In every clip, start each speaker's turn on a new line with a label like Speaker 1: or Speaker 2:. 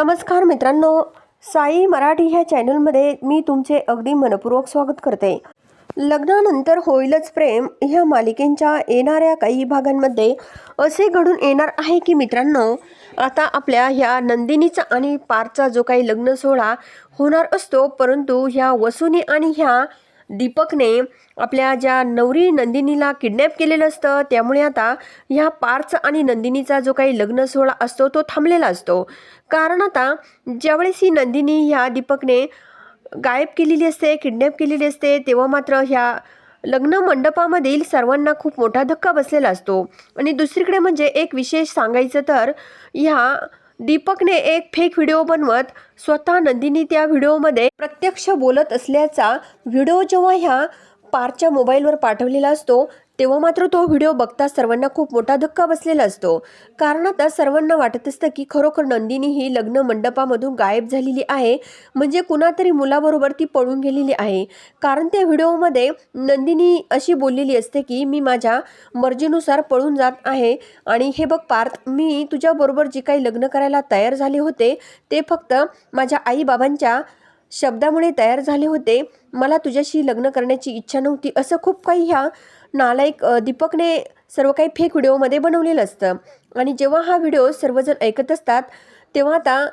Speaker 1: नमस्कार मित्रांनो साई मराठी ह्या चॅनलमध्ये मी तुमचे अगदी मनपूर्वक स्वागत करते. लग्नानंतर होईलच प्रेम ह्या मालिकेंच्या येणाऱ्या काही भागांमध्ये असे घडून येणार आहे की मित्रांनो आता आपल्या ह्या नंदिनीचा आणि पारचा जो काही लग्न सोहळा होणार असतो परंतु ह्या वसुनी आणि ह्या दीपकने आपल्या ज्या नवरी नंदिनीला किडनॅप केलेलं असतं त्यामुळे आता ह्या पार्थ आणि नंदिनीचा जो काही लग्न सोहळा असतो तो थांबलेला असतो. कारण आता ज्यावेळेस ही नंदिनी ह्या दीपकने गायब केलेली असते किडनॅप केलेली असते तेव्हा मात्र ह्या लग्न मंडपामधील सर्वांना खूप मोठा धक्का बसलेला असतो. आणि दुसरीकडे म्हणजे एक विशेष सांगायचं तर ह्या दीपकने एक फेक व्हिडिओ बनवत स्वतः नंदिनी त्या व्हिडिओमध्ये प्रत्यक्ष बोलत असल्याचा व्हिडिओ जेव्हा ह्या पारच्या मोबाईलवर पाठवलेला असतो तेव्हा मात्र तो व्हिडिओ बघता सर्वांना खूप मोठा धक्का बसलेला असतो. कारण आता सर्वांना वाटत असतं की खरोखर नंदिनी ही लग्न मंडपामधून गायब झालेली आहे. म्हणजे कुणातरी मुलाबरोबर ती पळून गेलेली आहे. कारण त्या व्हिडिओमध्ये नंदिनी अशी बोललेली असते की मी माझ्या मर्जीनुसार पळून जात आहे. आणि हे बघ पार्थ मी तुझ्याबरोबर जे काही लग्न करायला तयार झाले होते ते फक्त माझ्या आईबाबांच्या शब्दामुळे तयार झाले होते. मला तुझ्याशी लग्न करण्याची इच्छा नव्हती. असं खूप काही ह्या नालायक दीपकने सर्व काही फेक व्हिडिओमध्ये बनवलेलं असतं. आणि जेव्हा हा व्हिडिओ सर्वजण ऐकत असतात तेव्हा आता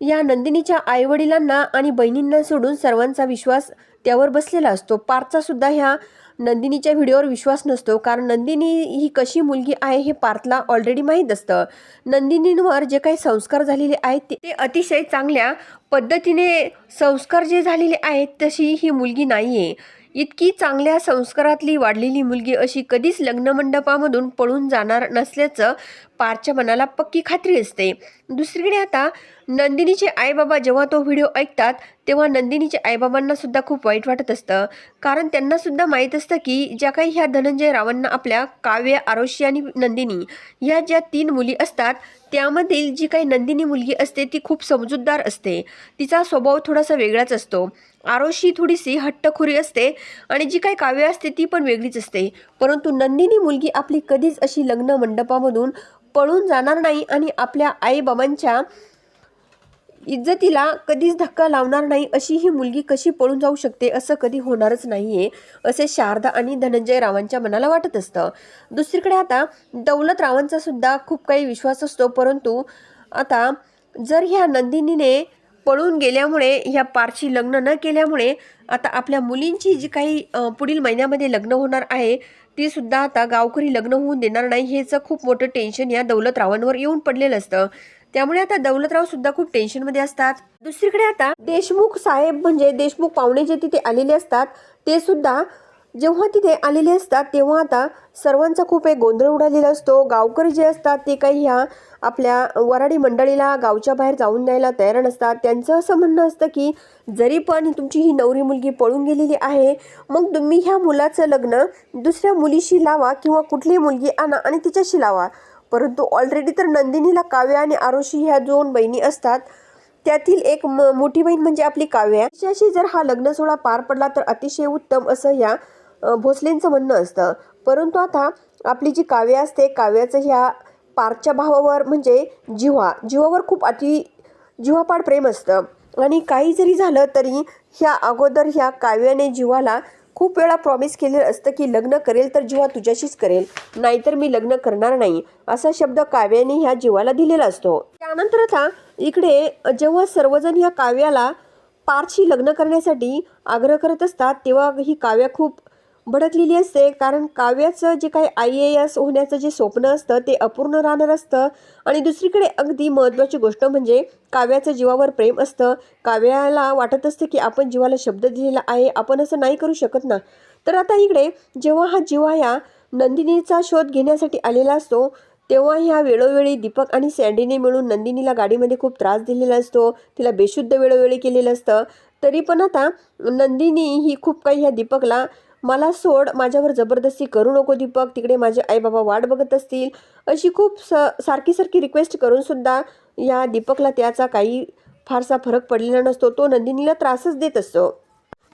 Speaker 1: या नंदिनीच्या आईवडिलांना आणि बहिणींना सोडून सर्वांचा विश्वास त्यावर बसलेला असतो. पार्थचासुद्धा ह्या नंदिनीच्या व्हिडिओवर विश्वास नसतो. कारण नंदिनी ही कशी मुलगी आहे हे पार्थला ऑलरेडी माहीत असतं. नंदिनींवर जे काही संस्कार झालेले आहेत ते- ते अतिशय चांगल्या पद्धतीने संस्कार जे झालेले आहेत तशी ही मुलगी नाही आहे इतकी चांगल्या संस्कारातली वाढलेली मुलगी अशी कधीच लग्न मंडपामधून पळून जाणार नसल्याचं पारच्या मनाला पक्की खात्री असते. दुसरीकडे आता नंदिनीचे आईबाबा जेव्हा तो व्हिडिओ ऐकतात तेव्हा नंदिनीच्या आईबाबांना सुद्धा खूप वाईट वाटत असतं. कारण त्यांना सुद्धा माहीत असतं की ज्या काही ह्या धनंजय रावांना आपल्या काव्य आरोशी आणि नंदिनी ह्या ज्या तीन मुली असतात त्यामधील जी काही नंदिनी मुलगी असते ती खूप समजूतदार असते. तिचा स्वभाव थोडासा वेगळाच असतो. आरोशी थोडीशी हट्टखोरी असते आणि जी काही काव्य असते ती पण वेगळीच असते. परंतु नंदिनी मुलगी आपली कधीच अशी लग्न मंडपामधून पळून जाणार नाही आणि आपल्या आईबाबांच्या इज्जतीला कधीच धक्का लावणार नाही अशी ही मुलगी कशी पळून जाऊ शकते असं कधी होणारच नाही आहे असे शारदा आणि धनंजय रावांच्या मनाला वाटत असतं. दुसरीकडे आता दौलत रावांचा सुद्धा खूप काही विश्वास असतो परंतु आता जर ह्या नंदिनीने पळून गेल्यामुळे ह्या पारशी लग्न न केल्यामुळे आता आपल्या मुलींची जी काही पुढील महिन्यामध्ये लग्न होणार आहे ती सुद्धा आता गावकरी लग्न होऊन देणार नाही हेचं खूप मोठं टेन्शन या दौलतरावांवर येऊन पडलेलं असतं. त्यामुळे आता दौलतराव सुद्धा खूप टेन्शनमध्ये असतात. दुसरीकडे आता देशमुख साहेब म्हणजे देशमुख पाहुणे जे तिथे आलेले असतात ते सुद्धा जेव्हा तिथे आलेले असतात तेव्हा आता सर्वांचा खूप एक गोंधळ उडालेला असतो. गावकरी जे असतात ते काही ह्या आपल्या वराडी मंडळीला गावच्या बाहेर जाऊन द्यायला तयार नसतात. त्यांचं असं म्हणणं असतं की जरी पण तुमची ही नवरी मुलगी पळून गेलेली आहे मग तुम्ही ह्या मुलाचं लग्न दुसऱ्या मुलीशी लावा किंवा कुठलीही मुलगी आणा आणि तिच्याशी लावा. परंतु ऑलरेडी तर नंदिनीला काव्या आणि आरोशी ह्या दोन बहिणी असतात. त्यातील एक म मोठी बहीण म्हणजे आपली काव्या. तिच्याशी जर हा लग्न सोहळा पार पडला तर अतिशय उत्तम असं ह्या भोसलेंचं म्हणणं असतं. परंतु आता आपली जी काव्य असते काव्याचं ह्या पारच्या भावावर म्हणजे जिव्हा. जिवावर खूप अति जिव्हापाड प्रेम असतं. आणि काही जरी झालं तरी ह्या अगोदर ह्या काव्याने जिवाला खूप वेळा प्रॉमिस केलेलं असतं की लग्न करेल तर जिव्हा तुझ्याशीच करेल. नाहीतर मी लग्न करणार नाही. असा शब्द काव्याने ह्या जीवाला दिलेला असतो. त्यानंतर आता इकडे जेव्हा सर्वजण ह्या काव्याला पारशी लग्न करण्यासाठी आग्रह करत असतात तेव्हा ही काव्या खूप भडकलेली असते. कारण काव्याचं जे काही आय ए एस होण्याचं जे स्वप्न असतं ते अपूर्ण राहणार असतं. आणि दुसरीकडे अगदी महत्त्वाची गोष्ट म्हणजे काव्याचं जीवावर प्रेम असतं. काव्याला वाटत असतं की आपण जीवाला शब्द दिलेला आहे आपण असं नाही करू शकत ना. तर आता इकडे जेव्हा हा जीवा या नंदिनीचा शोध घेण्यासाठी आलेला असतो तेव्हा ह्या वेळोवेळी दीपक आणि सँडीने मिळून नंदिनीला गाडीमध्ये खूप त्रास दिलेला असतो. तिला बेशुद्ध वेळोवेळी केलेलं असतं. तरी पण आता नंदिनी ही खूप काही ह्या दीपकला मला सोड माझ्यावर जबरदस्ती करू नको दीपक तिकडे माझे आईबाबा वाट बघत असतील. अशी खूप स सारखी सारखी रिक्वेस्ट करूनसुद्धा या दीपकला त्याचा काही फारसा फरक पडलेला नसतो. तो नंदिनीला त्रासच देत असतो.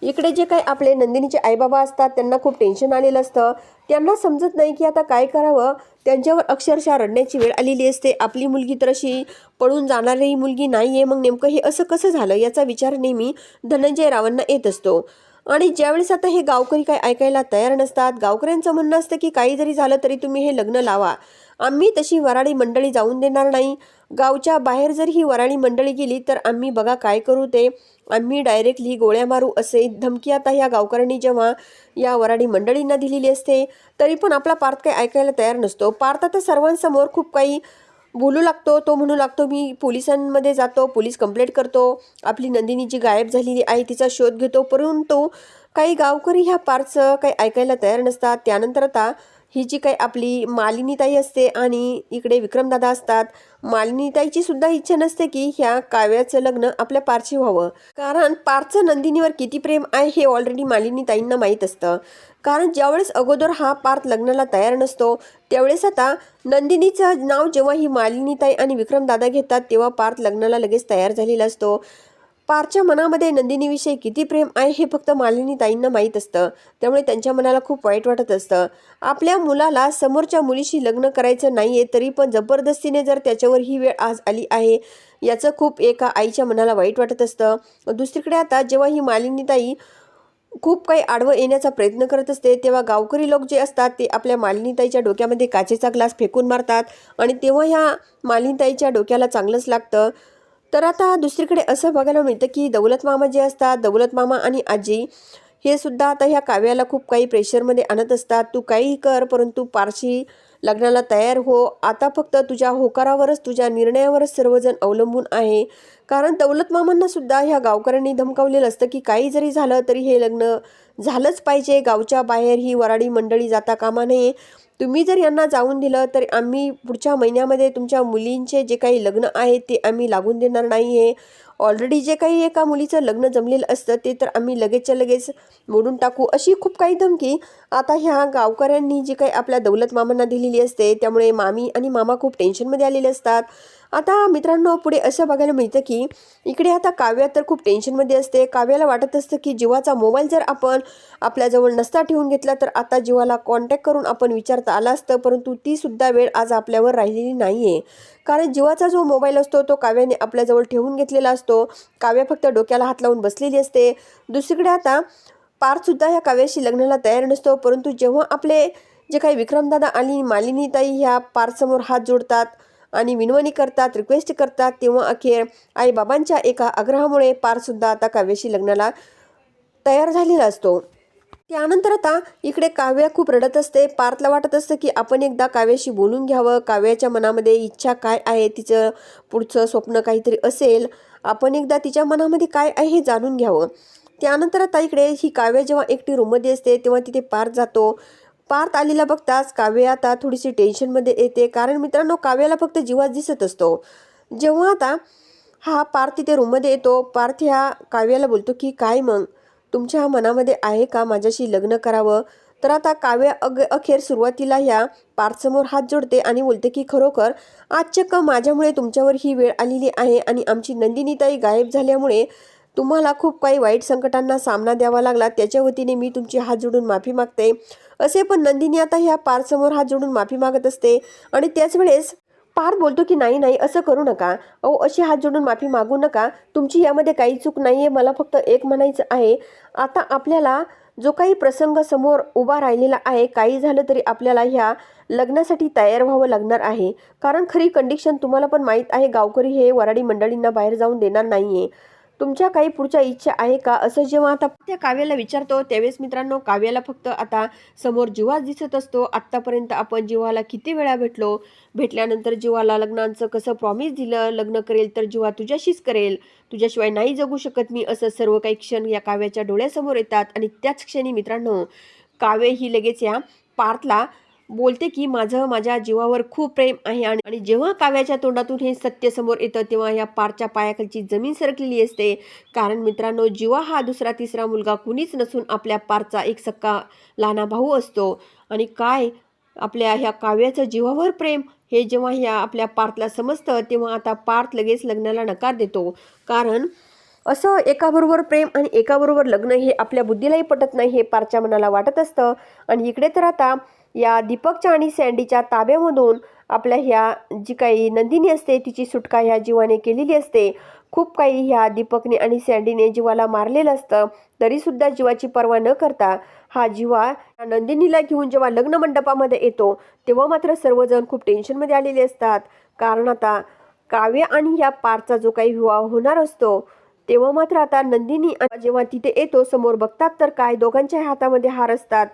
Speaker 1: इकडे जे काही आपले नंदिनीचे आईबाबा असतात त्यांना खूप टेन्शन आलेलं असतं. त्यांना समजत नाही की आता काय करावं. त्यांच्यावर अक्षरशः रडण्याची वेळ आलेली असते. आपली मुलगी तर अशी पळून जाणारी मुलगी नाही आहे मग नेमकं हे असं कसं झालं? याचा विचार नेहमी धनंजय रावांना येत असतो. आणि ज्यावेळेस आता हे गावकरी काय ऐकायला तयार नसतात गावकऱ्यांचं म्हणणं असतं की काही जरी झालं तरी तुम्ही हे लग्न लावा. आम्ही तशी वराडी मंडळी जाऊन देणार नाही. गावच्या बाहेर जर ही वराडी मंडळी गेली तर आम्ही बघा काय करू ते. आम्ही डायरेक्टली गोळ्या मारू असे धमकी आता ह्या गावकऱ्यांनी जेव्हा या वराडी मंडळींना दिलेली असते. तरी पण आपला पार्थ काही ऐकायला तयार नसतो. पार्थ आता सर्वांसमोर खूप काही बोलू लागतो तो म्हणू लागतो मी पोलिसांमध्ये जातो पोलीस कंप्लेंट करतो आपली नंदिनी जी गायब झालेली आहे तिचा शोध घेतो परंतु काही गावकरी ह्या पारचं काही ऐकायला तयार नसतात. त्यानंतर आता ही जी काही आपली मालिनीताई असते आणि इकडे विक्रमदादा असतात मालिनीताईची सुद्धा इच्छा नसते की ह्या काव्याचं लग्न आपल्या पारशी व्हावं. कारण पारचं नंदिनीवर किती प्रेम आहे हे ऑलरेडी मालिनीताईंना माहीत असतं. कारण ज्यावेळेस अगोदर हा पार्थ लग्नाला तयार नसतो त्यावेळेस आता नंदिनीचं नाव जेव्हा ही मालिनीताई आणि विक्रमदादा घेतात तेव्हा पार्थ लग्नाला लगेच तयार झालेला असतो. पारच्या मनामध्ये नंदिनीविषयी किती प्रेम आहे हे फक्त मालिनी ताईंना माहीत असतं. त्यामुळे त्यांच्या मनाला खूप वाईट वाटत असतं. आपल्या मुलाला समोरच्या मुलीशी लग्न करायचं नाही आहे तरी पण जबरदस्तीने जर त्याच्यावर ही वेळ आज आली आहे याचं खूप एका आईच्या मनाला वाईट वाटत असतं. दुसरीकडे आता जेव्हा ही मालिनी ताई खूप काही आडवं येण्याचा प्रयत्न करत असते तेव्हा गावकरी लोक जे असतात ते आपल्या मालिनीताईच्या डोक्यामध्ये काचेचा ग्लास फेकून मारतात आणि तेव्हा ह्या मालिनीताईच्या डोक्याला चांगलंच लागतं. तर आता दुसरीकडे असं बघायला मिळतं की दौलत मामा जे असतात दौलत मामा आणि आजी हे सुद्धा आता ह्या काव्याला खूप काही प्रेशरमध्ये आणत असतात. तू काही कर परंतु पारशी लग्नाला तयार हो. आता फक्त तुझ्या होकारावरच तुझ्या निर्णयावरच सर्वजण अवलंबून आहे. कारण दौलत मामांना सुद्धा ह्या गावकऱ्यांनी धमकावलेलं असतं की काही जरी झालं तरी हे लग्न झालंच पाहिजे. गावच्या बाहेर ही वराडी मंडळी जाता कामा नये. तुम्ही जर यांना जाऊन दिलं तर आम्ही पुढच्या महिन्यामध्ये तुमच्या मुलींचे जे काही लग्न आहे ते आम्ही लागून देणार नाही आहे ऑलरेडी जे काही एका मुलीचं लग्न जमलेलं असतं ते तर आम्ही लगेचच्या लगेच मोडून टाकू. अशी खूप काही धमकी. आता ह्या गावकऱ्यांनी जी काही आपल्या दौलत मामांना दिलेली असते त्यामुळे मामी आणि मामा खूप टेन्शनमध्ये आलेले असतात. आता मित्रांनो पुढे असं बघायला मिळतं की इकडे आता काव्या तर खूप टेन्शनमध्ये असते. काव्याला वाटत असतं की जीवाचा मोबाईल जर आपण आपल्याजवळ नसता ठेवून घेतला तर आता जीवाला कॉन्टॅक्ट करून आपण विचारता आला असतं परंतु तीसुद्धा वेळ आज आपल्यावर राहिलेली नाही आहे कारण जीवाचा जो मोबाईल असतो तो काव्याने आपल्याजवळ ठेवून घेतलेला असतो. काव्या फक्त डोक्याला हात लावून बसलेली असते. दुसरीकडे आता पार्थसुद्धा ह्या काव्याशी लग्नाला तयार नसतो परंतु जेव्हा आपले जे काही विक्रमदादा आणि मालिनीताई ह्या पारसमोर हात जोडतात आणि विनवणी करतात रिक्वेस्ट करतात तेव्हा अखेर आईबाबांच्या एका आग्रहामुळे पारसुद्धा आता काव्याशी लग्नाला तयार झालेला असतो. त्यानंतर आता इकडे काव्या खूप रडत असते. पार्थला वाटत असतं की आपण एकदा काव्याशी बोलून घ्यावं. काव्याच्या मनामध्ये इच्छा काय आहे? तिचं पुढचं स्वप्न काहीतरी असेल. आपण एकदा तिच्या मनामध्ये काय आहे हे जाणून घ्यावं. त्यानंतर आता इकडे ही काव्या जेव्हा एकटी रूममध्ये असते तेव्हा तिथे पार्थ जातो. पार्थ आलेला बघताच काव्या आता थोडीशी टेन्शनमध्ये येते. कारण मित्रांनो काव्याला फक्त जीवाच दिसत असतो. जेव्हा आता हा पार्थ तिथे रूममध्ये येतो पार्थ ह्या काव्याला बोलतो की काय मग? तुमच्या मनामध्ये आहे का माझ्याशी लग्न करावं? तर आता काव्य अग अखेर सुरुवातीला ह्या पार्थसमोर हात जोडते आणि बोलते की खरोखर आज चक्क माझ्यामुळे तुमच्यावर ही वेळ आलेली आहे आणि आमची नंदिनीताई गायब झाल्यामुळे तुम्हाला खूप काही वाईट संकटांना सामना द्यावा लागला. त्याच्या वतीने मी तुमची हात जोडून माफी मागते. असे पण नंदिनी आता ह्या पारसमोर हात जोडून माफी मागत असते आणि त्याच वेळेस पार बोलतो की नाही नाही असं करू नका. अहो अशी हात जोडून माफी मागू नका. तुमची यामध्ये काही चूक नाही आहे मला फक्त एक म्हणायचं आहे. आता आपल्याला जो काही प्रसंग समोर उभा राहिलेला आहे काही झालं तरी आपल्याला ह्या लग्नासाठी तयार व्हावं लागणार आहे. कारण खरी कंडिशन तुम्हाला पण माहीत आहे गावकरी हे वराडी मंडळींना बाहेर जाऊन देणार नाही आहे तुमच्या काही पुढच्या इच्छा आहे का? असं जेव्हा आता त्या काव्याला विचारतो त्यावेळेस मित्रांनो काव्याला फक्त आता समोर जीवाच दिसत असतो. आत्तापर्यंत आपण जीवाला किती वेळा भेटलो? भेटल्यानंतर जीवाला लग्नाचं कसं प्रॉमिस दिलं? लग्न करेल तर जीवा तुझ्याशीच करेल. तुझ्याशिवाय नाही जगू शकत मी असं सर्व काही क्षण या काव्याच्या डोळ्यासमोर येतात. आणि त्याच क्षणी मित्रांनो काव्य ही लगेच या पार्थला बोलते की माझं माझ्या जीवावर खूप प्रेम आहे आणि जेव्हा काव्याच्या तोंडातून हे सत्य समोर येतं तेव्हा या पारच्या पायाखालची जमीन सरकलेली असते. कारण मित्रांनो जीवा हा दुसरा तिसरा मुलगा कुणीच नसून आपल्या पारचा एक सक्का लहाना भाऊ असतो. आणि काय आपल्या ह्या काव्याचं जीवावर प्रेम? हे जेव्हा ह्या आपल्या पार्थला समजतं तेव्हा आता पार्थ लगेच लग्नाला नकार देतो. कारण असं एकाबरोबर प्रेम आणि एकाबरोबर लग्न हे आपल्या बुद्धीलाही पटत नाही हे पारच्या मनाला वाटत असतं. आणि इकडे तर आता या दीपकच्या आणि सँडीच्या ताब्यामधून आपल्या ह्या जी काही नंदिनी असते तिची सुटका ह्या जीवाने केलेली असते. खूप काही ह्या दीपकने आणि सँडीने जीवाला मारलेलं असतं. तरीसुद्धा जीवाची पर्वा न करता हा जीवा या नंदिनीला घेऊन जेव्हा लग्न मंडपामध्ये येतो तेव्हा मात्र सर्वजण खूप टेन्शनमध्ये आलेले असतात. कारण आता काव्य आणि या पारचा जो काही विवाह होणार असतो तेव्हा मात्र आता नंदिनी जेव्हा तिथे येतो समोर बघतात तर काय दोघांच्या हातामध्ये हार असतात.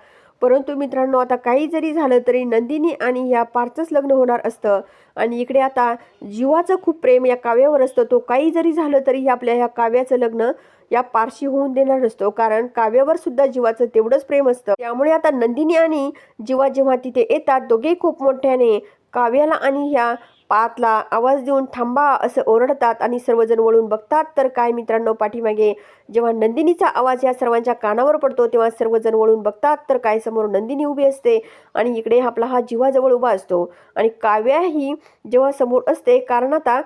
Speaker 1: परंतु मित्रांनो आता काही जरी झालं तरी नंदिनी आणि या पारचंच लग्न होणार असतं. आणि इकडे आता जीवाचं खूप प्रेम या काव्यावर असतं. तो काही जरी झालं तरी आपल्या ह्या काव्याचं लग्न या पारशी होऊन देणार नसतो. कारण काव्यावर सुद्धा जीवाचं तेवढंच प्रेम असतं. त्यामुळे आता नंदिनी आणि जीवा जेव्हा तिथे येतात दोघे खूप मोठ्याने काव्याला आणि ह्या पातला आवाज देऊन थांबा असं ओरडतात आणि सर्वजण वळून बघतात. तर काय मित्रांनो पाठीमागे जेव्हा नंदिनीचा आवाज या सर्वांच्या कानावर पडतो तेव्हा सर्वजण वळून बघतात. तर काय समोर नंदिनी उभी असते आणि इकडे आपला हा जीवाजवळ उभा असतो. आणि काव्या ही जेव्हा समोर असते कारण आता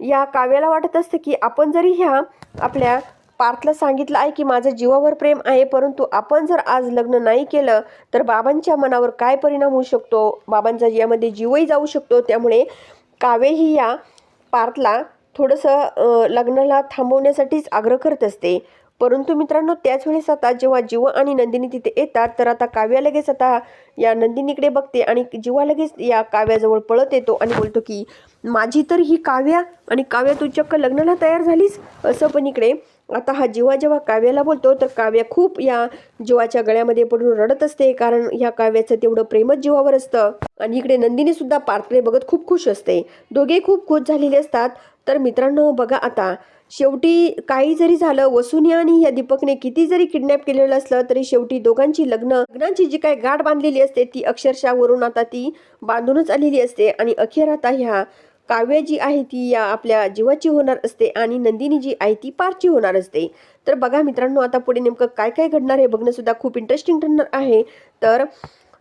Speaker 1: या काव्याला वाटत असतं की आपण जरी ह्या आपल्या पार्थला सांगितलं आहे की माझं जीवावर प्रेम आहे परंतु आपण जर आज लग्न नाही केलं तर बाबांच्या मनावर काय परिणाम होऊ शकतो? बाबांचा यामध्ये जीवही जाऊ शकतो. त्यामुळे काव्य ही या पार्थला थोडंसं लग्नाला थांबवण्यासाठीच आग्रह करत असते. परंतु मित्रांनो त्याच वेळेस आता जेव्हा जीव आणि नंदिनी तिथे येतात तर आता काव्या लगेच आता या नंदिनीकडे बघते आणि जीवा लगेच या काव्याजवळ पळत येतो आणि बोलतो की माझी तर ही काव्या आणि काव्या तू चक्क लग्नाला तयार झालीस? असं पण इकडे आता हा जीवा जेव्हा काव्याला बोलतो तर काव्या खूप या जीवाच्या गळ्यामध्ये पडून रडत असते कारण ह्या काव्याचं तेवढं प्रेमच जीवावर असतं. आणि इकडे नंदिनी सुद्धा पार्थकडे बघत खूप खुश असते. दोघे खूप खुश झालेले असतात. तर मित्रांनो बघा आता. शेवटी काही जरी झालं वसुनी आणि या दीपकने किती जरी किडनॅप केलेलं असलं तरी शेवटी दोघांची लग्न लग्नांची जी काही गाठ बांधलेली असते ती अक्षरशः वरून आता ती बांधूनच आलेली असते. आणि अखेर आता ह्या काव्य जी आहे ती या आपल्या जीवाची होणार असते आणि नंदिनी जी आहे ती पारची होणार असते. तर बघा मित्रांनो आता पुढे नेमकं काय काय घडणार हे बघणंसुद्धा खूप इंटरेस्टिंग ठरणार आहे. तर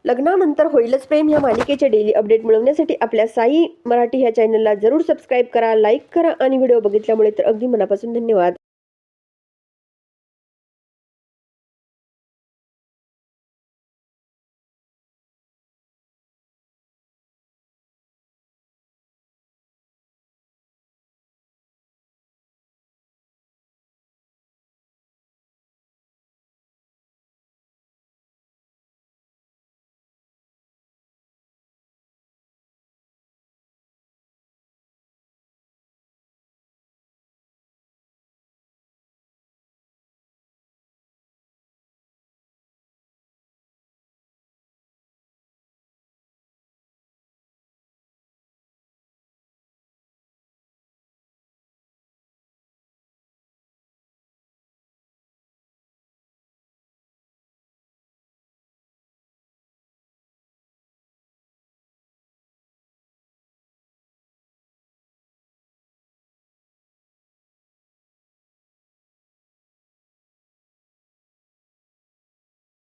Speaker 1: लग्नानंतर होईलच प्रेम या मालिकेचे डेली अपडेट मिळवण्यासाठी आपल्या साई मराठी ह्या चॅनलला जरूर सबस्क्राईब करा लाईक करा आणि व्हिडिओ बघितल्यामुळे तर अगदी मनापासून धन्यवाद.